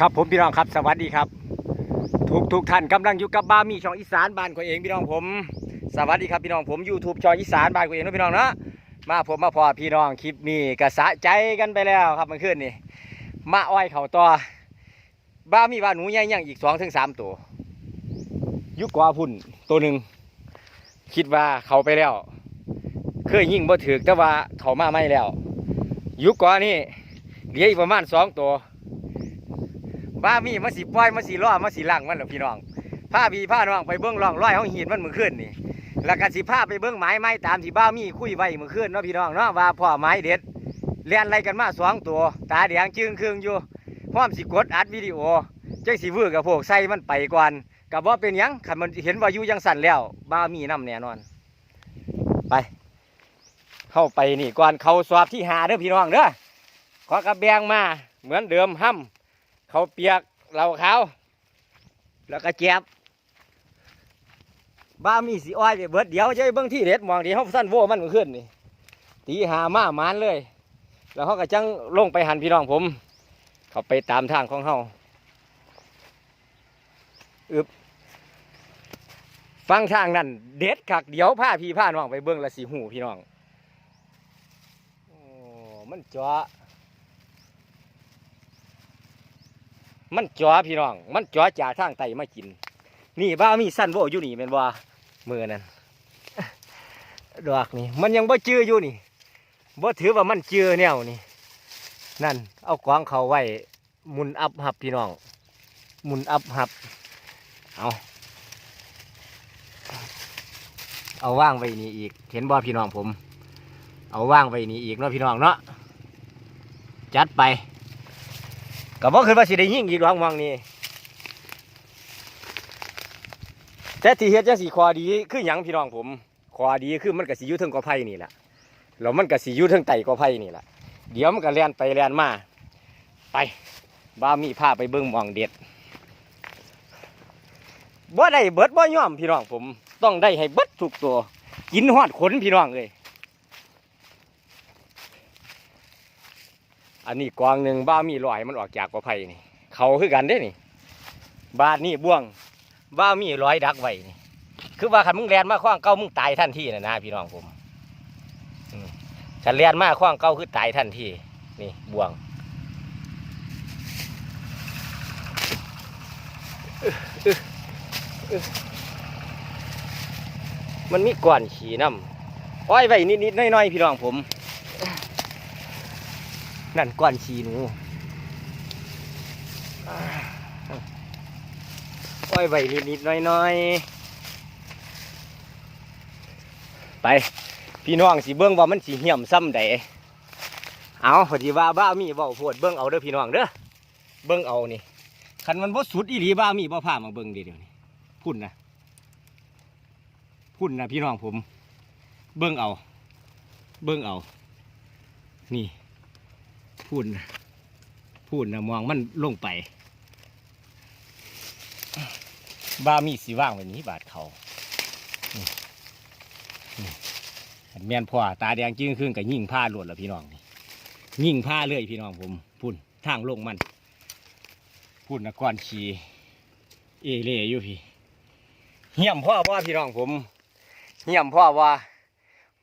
ครับผมพี่น้องครับสวัสดีครับ ทุกทุกท่านกำลังอยู่กับบ้ามีช่องอีสานบ้านของเองพี่น้องผม สวัสดีครับพี่น้องผม YouTube ช่องอีสานบ้านของเองนะพี่น้องเนาะมาผมมาพอพี่น้องคลิปนี้กระสะใจกันไปแล้วครับเมันขึ้นนี่มาอ้อยเขาต่อบ้ามีบ้านหนูใหญ่ยังอีกสองถึงสามตัวยุกกว่าพุ่นตัวหนึ่งคิดว่าเขาไปแล้ว เคยยิ่งบ่ถือแต่ว่าเขามาไม่แล้ว ยุกว่านี่เหลืออีกประมาณสองตัว บ้ามีมาสีปล่อยมาสีล่อมาสีลังมันเหรอพี่น้องผ้าพีผ้าน้องไปเบื้องร่องร้อยเขาหินมันมือขึ้นนี่แล้วก็สิผ้าไปเบื้องไม้ไม้ตามที่บ้ามีคุยไว้มือขึ้นเนาะพี่น้องเนาะว่าพ่อไม้เด็ดเลียนอะไรกันมาสองตัวตาแดงจึงครึ่งอยู่พร้อมสิกดอัดวิดีโอเจังสิวือกับพวกใส่มันไปก่อนกับว่าเป็นยังขันมันเห็นว่ายูยังสั่นแล้วบ้ามีน้ำแน่นอน ไป เข้าไปนี่ก่อนเขาสอบที่หาเด้อพี่น้องเด้อขอกระแบงมาเหมือนเดิมห้ำ เขาเปียกเหล่าขาแล้วก็แจ็บบ้ามีสีอ้อยไปเบิดเดี๋ยวจะไปเบิ่งที่เด็ดมองดีเขาสั้นโว้มันมันขึ้นนี่ตีหามาหมานเลย แล้วเขาก็จังลงไปหันพี่น้องผม เขาไปตามทางของเขาอึบฟังทางนั่นเด็ดคักเดี๋ยวผ้าพี่ผ้าน้องไปเบิ่งละสีหูพี่น้องโอ้มันเจาะ มันจ่อพี่น้อง มันจ่อจ่าทางไตมากิน นี่บ้ามีสั้นโวอยู่นี่เป็นว่ามือนั่นดอกนี่มันยังบ่เจืออยู่นี่บ่ถือว่ามันเจือแนวนี่นั่น เอากวางเขาไว้มุนอับหับพี่น้องมุนอับหับเอาเอาว่างไว้นี่อีก เห็นบ่พี่น้องผม เอาว่างไว้นี่อีกเนาะพี่น้องเนาะจัดไป ก็บ่คิดว่าสิได้ยิ่งอีกหรอกมองนี่แต่ที่เฮ็ดจังสิคอดีคือหยังพี่น้องผมคอดีคือมันก็สิอยู่เทิงกอไผ่นี่แหละแล้วมันก็สิอยู่เทิงไต่กอไผ่นี่แหละเดี๋ยวมันก็แล่นไปแล่นมาไปบ้ามีพาไปเบิ่งมองเด็ดบ่ได้เบิดบ่ยอมพี่น้องผม ต้องได้ให้เบิดทุกตัว กินฮอดขนพี่น้องเอ้ย อันนี้กวางหนึ่งบ้ามีลอยมันออกจากกอไผ่นี่ เขาคือกันเด้นี่ บาดนี่บ่วง บ้ามีร้อยดักไว้นี่ คือว่าขันมึงแลนมาขว้างเก้ามึงตายทันทีนะนะพี่น้องผมขันแลนมาขว้างเก้าคือตายทันทีนี่บ่วงมันมีก้อนขี่น้ำอ้อยไว้นิดๆน้อยๆพี่น้องผม นั่นก้อนขี้หนูอ้อยไว้นิดๆน้อยๆ ไปพี่น้องสิเบิ้องว่ามันสิเหี่ยมซ้ำใดเอาพอดีว่าบ้ามีเบาโพดเบิ้องเอาเด้อพี่น้องเด้อเบิ้องเอานี่คันมันบ่สุดอีหลีบ้ามีบ่พามาเบิ้องเดี๋ยวนี้พุ่นนะพุ่นนะพี่น้องผม เบิ้องเอา เบิ้องเอา นี่ พูดนะพูดนะมองมันลงไป บ้ามีสีว่างไว้นี้บาดเขานี่นี่อันแม่นพ่อตาแดงจึ้งขึ้นกับยิ่งผ้าหลวดแล้วพี่น้องนี่ยิ่งผ้าเลยพี่น้องผมพุ่นทางลงมันพุ่นนะก้อนขี่เอเล่อยู่พี่เหี่ยมพ่อว่าพี่น้องผมเหี่ยมพ่อว่า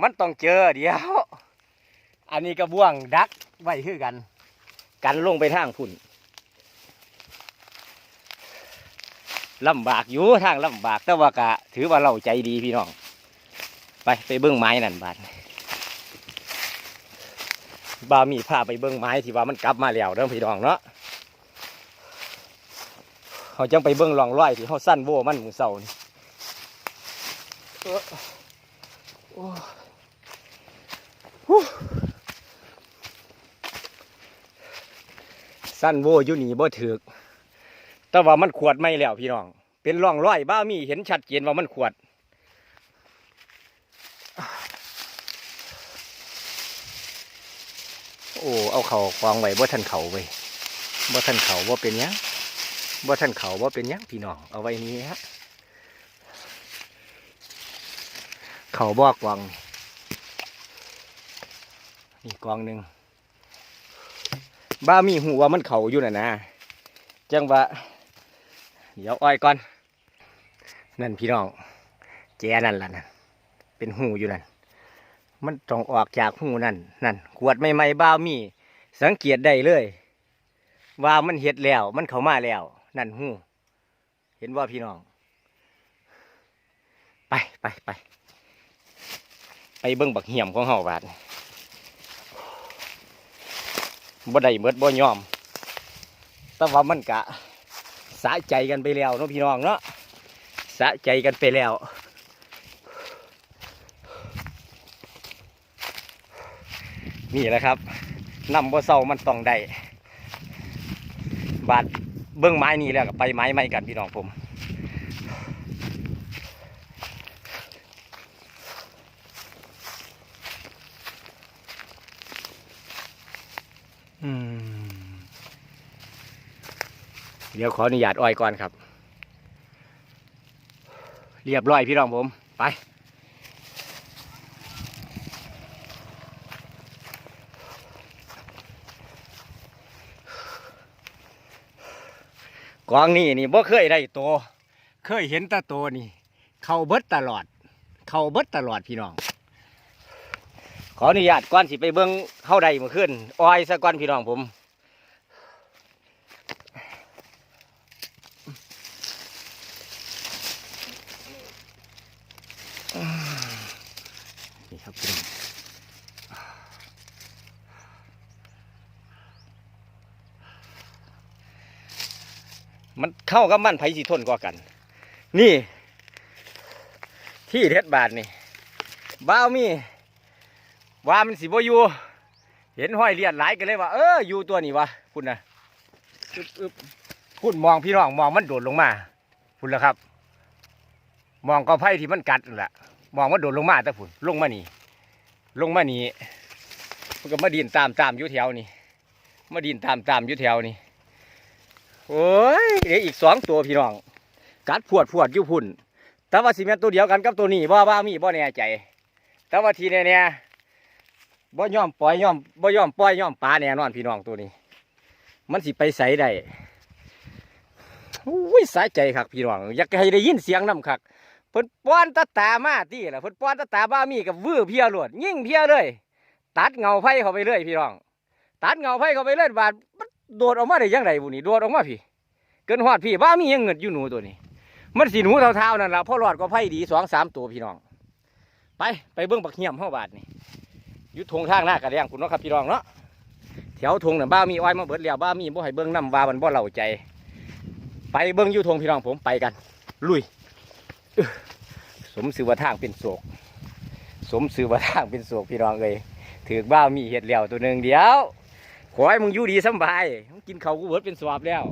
มันต้องเจอเดี๋ยว อันนี้กระบ่วงดัก ไว้คือกัน กันลงไปทางพุ่นลำบากอยู่ทางลำบากแต่ว่ากะ ถือว่าเราใจดีพี่น้อง ไปไปเบิ้งไม้นั่นบาดบามีพาไปเบิ้งไม้ที่ว่ามันกลับมาแล้วเด้อพี่น้องเนาะเขาจังไปเบิ้งร่องรอยที่เขาสั้นโว้มันมือเสานี่โอ้ สั้นโวอยู่นี่บ่ถือกแต่ว่ามันขวดไม่แล้วพี่น้อง เป็นร่องรอยบ้ามีเห็นชัดเจนว่ามันขวด โอ้เอาเขากองไว้บ่ทันเขาไว้บ่ทันเขาบ่เป็นยังบ่ทันเขาบ่เป็นยังพี่น้องเอาไว้นี้ฮะเขาบอกกวางนี่กองหนึ่ง บ้ามีหูว่ามันเขาอยู่น่ะนะจังหวะเดี๋ยวอ้อยก่อน นั่นพี่น้อง แจนั่นล่ะนั่นเป็นหูอยู่นั่น มันต้องออกจากหูนั่นนั่นขวดใหม่ๆบ้ามี สังเกตได้เลย ว่ามันเห็ดแล้วมันเข้ามาแล้ว นั่นหูเห็นว่าพี่น้อง ไปไปไปไปเบิ่งบักเหี่ยมของเฮาบาดนี้ บ่ได้เบิดบ่ยอม แต่ว่ามันกะสะใจกันไปแล้วเนาะพี่น้องเนาะสะใจกันไปแล้วนี่แหละครับนำบ่เศร้ามันต้องได้บาดเบิ้องไม้นี่แล้วก็ไปไม้ไม่กันพี่น้องผม เดี๋ยวขออนุญาตอ้อยก่อนครับ เรียบร้อยพี่น้องผมไปกองนี่นี่บ่เคยได้ตัวเคยเห็นแตาตัวนี่ เข้าเบิดตลอด เข้าเบิดตลอดพี่น้อง ขออนุญาตก่อนสิไปเบิ้งเข้าใดเมื่อคืนอ้อยซะก่อนพี่น้องผม นี่ครับพี่น้องมันเข้ากับมันไผสิทนกว่ากัน นี่ ที่เท็ดบาทนี่บ้าวมีว่ามันสิบ่อยู่เห็นห้อยเลียดหลายกันเลยว่าเอออยู่ตัวนี้วะคุณนะคุณมองพี่น้องมองมันโดดลงมา คุณละครับ มองก็ไผ่ที่มันกัดนั่นแหละ มองมันโดดลงมาแต่ฝุ่นลงมานี่ลงมานี่มันก็มาดินตามตามอยู่แถวนี่มาดินตามตามอยู่แถวนี่โอ้ยเดี๋ยวอีกสองตัวพี่น้อง กัดพวดพวดอยู่พุ่น แต่ว่าสิแม่นตัวเดียวกันกับตัวนี้บ่ว่ามีบ่แน่ใจ แต่ว่าทีเนี่ยเนี่ยบ่ยอมปล่อยยอมบ่ยอมปล่อยยอมปลาแน่นอนพี่น้องตัวนี้ มันสิไปใสได้อุ้ยสายใจคักพี่น้อง อยากให้ได้ยินเสียงน้ำคัก เพิ่นป้อนตาตามาที่ล่ะเพิ่นป้อนตาตาบ้ามีกับวื้อเพียโลดยิ่งเพียเลย ตัดเงาไผ่เข้าไปเลยพี่น้อง ตัดเงาไผ่เข้าไปเลยบาดมันโดดออกมาได้ยังไงบุนี่โดดออกมาพี่ เกินหอดพี่บ้ามียังเงินอยู่หนูตัวนี้ มันสีหนูเท่าๆนั่นล่ะพ่อหลอดก็ไผ่ดีสองสามตัวพี่น้อง ไปไปเบิ้องบักเหี่ยมเฮาบาดนี่ยุทงทางหน้ากระเดียงคุณเนาะครับพี่น้องเนาะแถวทงน่ะบ้ามีอ้อยมาเบิดแล้วบ้ามีบ่ให้เบิ้องน้ำวามันบ่เล่าใจ ไปเบิ้องยุทงพี่น้องผมไปกัน ลุย สมสือว่าทางเป็นโศก สมสือว่าทางเป็นโศกพี่น้องเลยถือบ้ามีเห็ดแล้วตัวหนึ่งเดียว ขอให้มึงอยู่ดีสบายมึงกินเขากูเบิร์ดเป็นสวาบแล้ว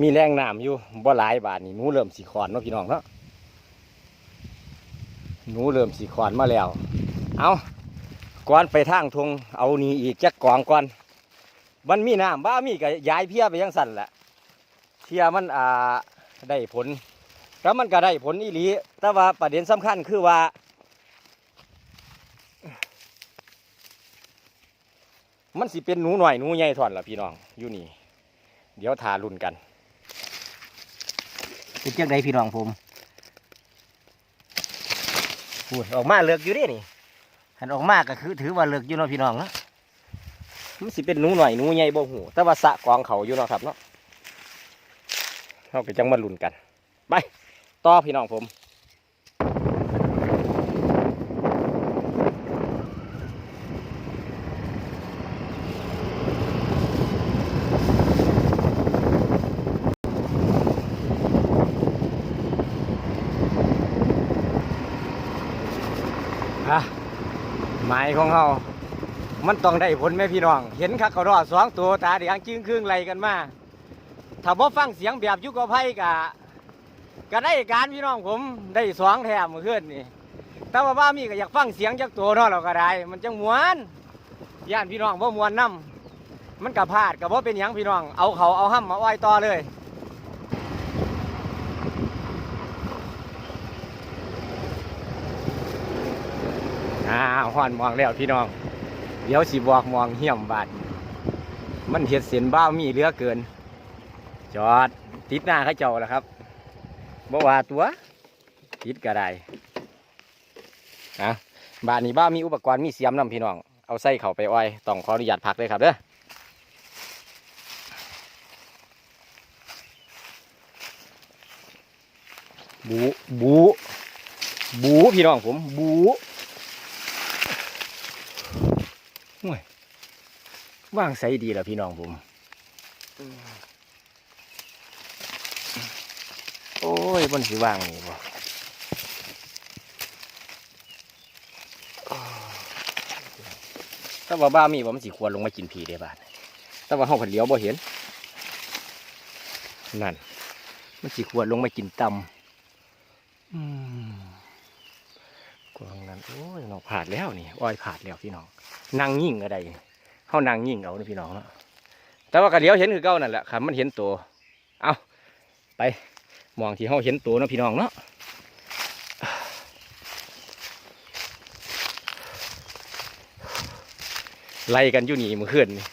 มีแรงน้ำอยู่บ่หลายบาทนี่หนูเริ่มสีขอนเนาะพี่น้องเนาะหนูเริ่มสีขอนมาแล้ว เอา ก่อนไปทางทงเอานี่อีกจักกองก่อนมันมีน้ำบ้ามีก็ย้ายเพียไปยังสั่นแหละเพียมันอ่าได้ผลแล้วมันก็ได้ผลอีหลี แต่ว่าประเด็นสำคัญคือว่า มันสิเป็นหนูหน่อยหนูใหญ่ถอนละพี่น้องอยู่นี่ เดี๋ยวทารุ่นกันเป็นจังไดพี่น้องผมพูดออกมาเลือกอยู่เดินี่ หันออกมากก็คือถือว่าเลือกอยู่เนาะพี่น้องเนาะมันสิเป็นหนูหน่อยหนูใหญ่บ่หูแต่ว่าสะกองเขาอยู่เนาะครับเนาะเราก็จังมาลุ้นกัน ไป ต่อพี่น้องผม ฮะหมาย ของเขามันต้องได้ผลไหมพี่น้อง เห็นคักเขารอดสองตัวตาแดงจึงครึ่งไหลกันมาถ้าบ่ฟังเสียงแบบยุกไพ่กะก็ได้การพี่น้องผมได้สองแถมเมื่อคืนนี่แต่ว่าบ้ามีก็อยากฟังเสียงจากตัวนาะเราก็ได้ มันจังมวนย่านพี่น้องบ่มวนนํมันกับพลาดกับว่าเป็นหยังพี่น้อง เอาเขาเอาห้ำมาอ้อยต่อเลย อ่าห้อนมองแล้วพี่น้อง เดี๋ยวสิบอกมองเหี้ยมบาดมันเห็ดเสียนบ้ามีเลือเกิน จอดติดหน้าเขาเจ้าแล้วครับบ่ว่าตัวติดก็ได้นะบ้านนี้บ้ามีอุปกรณ์มีเสียมนำพี่น้อง เอาใส่เข่าไปอ้อยต้องขออนุญาตพักเลยครับเด้อบูบูบูพี่น้องผมบู ห่วยว่างใสดีแล้วพี่น้องผม โอ้ยบนสิว่างนี่บ่ถ้าว่าบ้ามีบ่มันสิควรลงมากินผีได้บ้านแต่ว่าห้องผัดเลี้ยวบ่เห็น นั่น มันสิควรลงมากินตำอืมกวางนั้น โอ้ยน้องผาดแล้วนี่อ้อยผาดแล้วพี่น้องนางยิ่งอะไรเขานางยิ่งเอานะพี่น้องเนาะแต่ว่ากระเดียวเห็นคือเก้านั่นแหละครับมันเห็นตัวเอาไปมองที่เขาเห็นตัวเนาะพี่น้องเนาะไล่กันอยู่นี่มือคืนนี่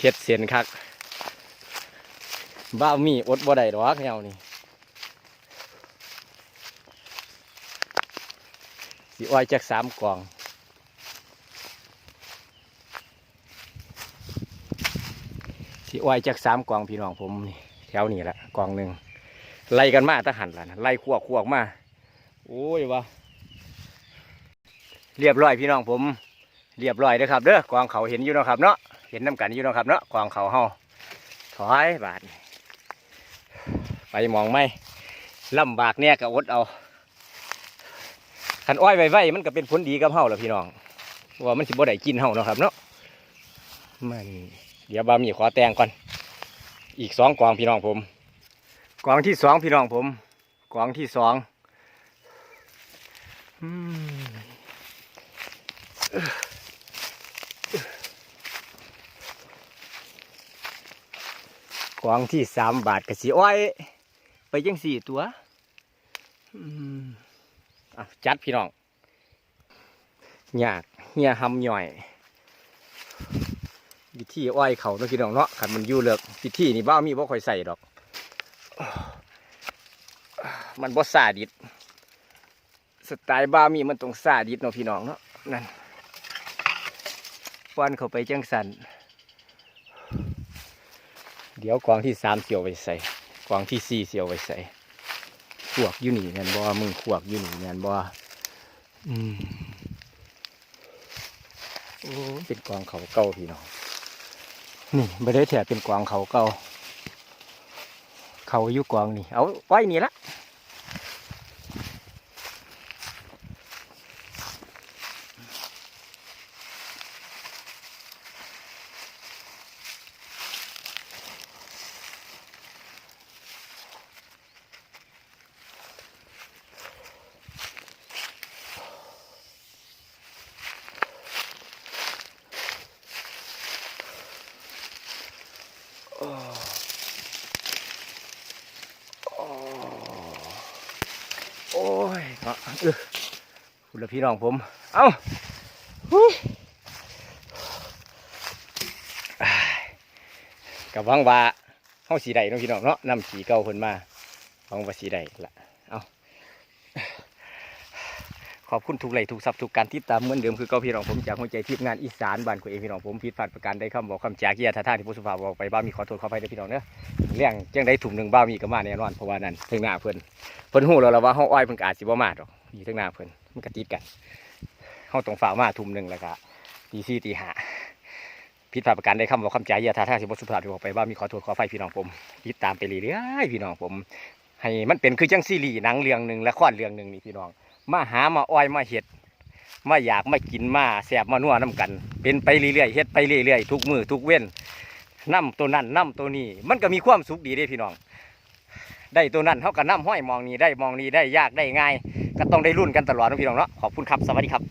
เฮ็ดเสียนคักบ้ามีอดบ่ได้ดอกแนวนี่ สิอ้อยจากสามกล่องสิอ้อยจากสามกล่องพี่น้องผมนี่แถวนี้แหละกล่องหนึ่งไล่กันมาตะหันละนะไล่ขวกขวกมาโอ้ยวะเรียบร้อยพี่น้องผม เรียบร้อยเด้อครับเด้อกองเขาเห็นอยู่นะครับเนาะเห็นน้ำกันอยู่นะครับเนาะกองเขาเฮาถอยบาทไปมองไม่ลำบากเนี่ยก็อดเอา ขันอ้อยไว้ไว้มันก็เป็นผลดีกับเฮาแหละพี่น้องว่ามันสิบ่ได้กินเฮาเนาะครับเนาะมันเดี๋ยวบามีขอแตงก่อน อีกสองกองพี่น้องผมกองที่สองพี่น้องผมกองที่สองกองที่สามบาทกระสีอ้อย ไปยังสี่ตัว อืม จัดพี่น้องอยากเฮียหำหย่อยวิธีอ้อยเขาเนาะพี่น้องเนาะขันมันยู่เลิกวิธีนี่บ้ามีบ่ค่อยใส่ดอก มันบ่ซาดิดสไตล์บ้ามีมันต้องซาดิดเนาะพี่น้องเนาะนั่นฟันเข้าไปจังสันเดี๋ยวกวางที่สามเสียวไปใส่กวางที่สี่เสียวไปใส่ วกอยู่นี่แม่นบ่มึงขวกอยู่นี่แม่นบ่อืมโอ้เป็นกองเขาเก่าพี่น้องนี่ไม่ได้แถเป็นกองเขาเก่าเขาอยู่กองนี่เอาไว้นี่ละโอ้โอ้โอ้ยเนาะเออ คุณพี่น้องผม เอา้ากับวังว่าเฮาสีใดเนาะพี่น้องเนาะนำสีเก่าเพิ่นมาวังว่าสีใดละเอาขอบคุณทุกไลทุกซับทุกการติดตามเหมือนเดิมคือเก่าพี่น้องผมจากหัวใจทีมงานอีสานบ้านกูเองพี่น้องผมผิดพลาดประการใดคำบอกคำจากเกียรท่าท่าที่ผู้สุภาพบอกไปบ้ามีขอโทษขออภัยด้อพี่น้องเด้อเรื่องจังได้ถุงหนึ่งบ้ามีก็มาแน่นอนเพราะว่านั่นเพิ่งหน้าเพิ่นเพิ่นหูแล้วล่ะว่าเฮาอ้อยเพิ่นก็อาจสิบ่มาดอกอยู่ทั้งหน้าเพิ่น มันก็ติดกันเฮาต้องฝากมาทุ่มหนึ่งแล้วก็ตีสี่ตีห้าผิดพลาประการใดคำบอกคำจากเกียรท่าท่าที่ผู้สุภาพบอกไปบ้ามีขอโทษขออภัยพี่น้องผมติดตามไปเรื่อยๆพี่น้องผม ให้มันเป็นคือจังซีรีส์หนังเรื่องหนึ่งละครเรื่องหนึ่งนี่พี่น้อง มาหามาอ้อยมาเห็ดมาอยากมากินมาแสบมานัวน้ำกัน เป็นไปเรื่อยๆเฮ็ดไปเรื่อยๆทุกมือทุกเว้นน้ำตัวนั้นน้ำตัวนี้ มันก็มีความสุขดีเด้พี่น้อง ได้ตัวนั้นเขาก็น้ำห้อยมองนี้ได้มองนี้ได้ยากได้ง่าย ก็ต้องได้รุ่นกันตลอดนะพี่น้องเนาะขอบคุณครับสวัสดีครับ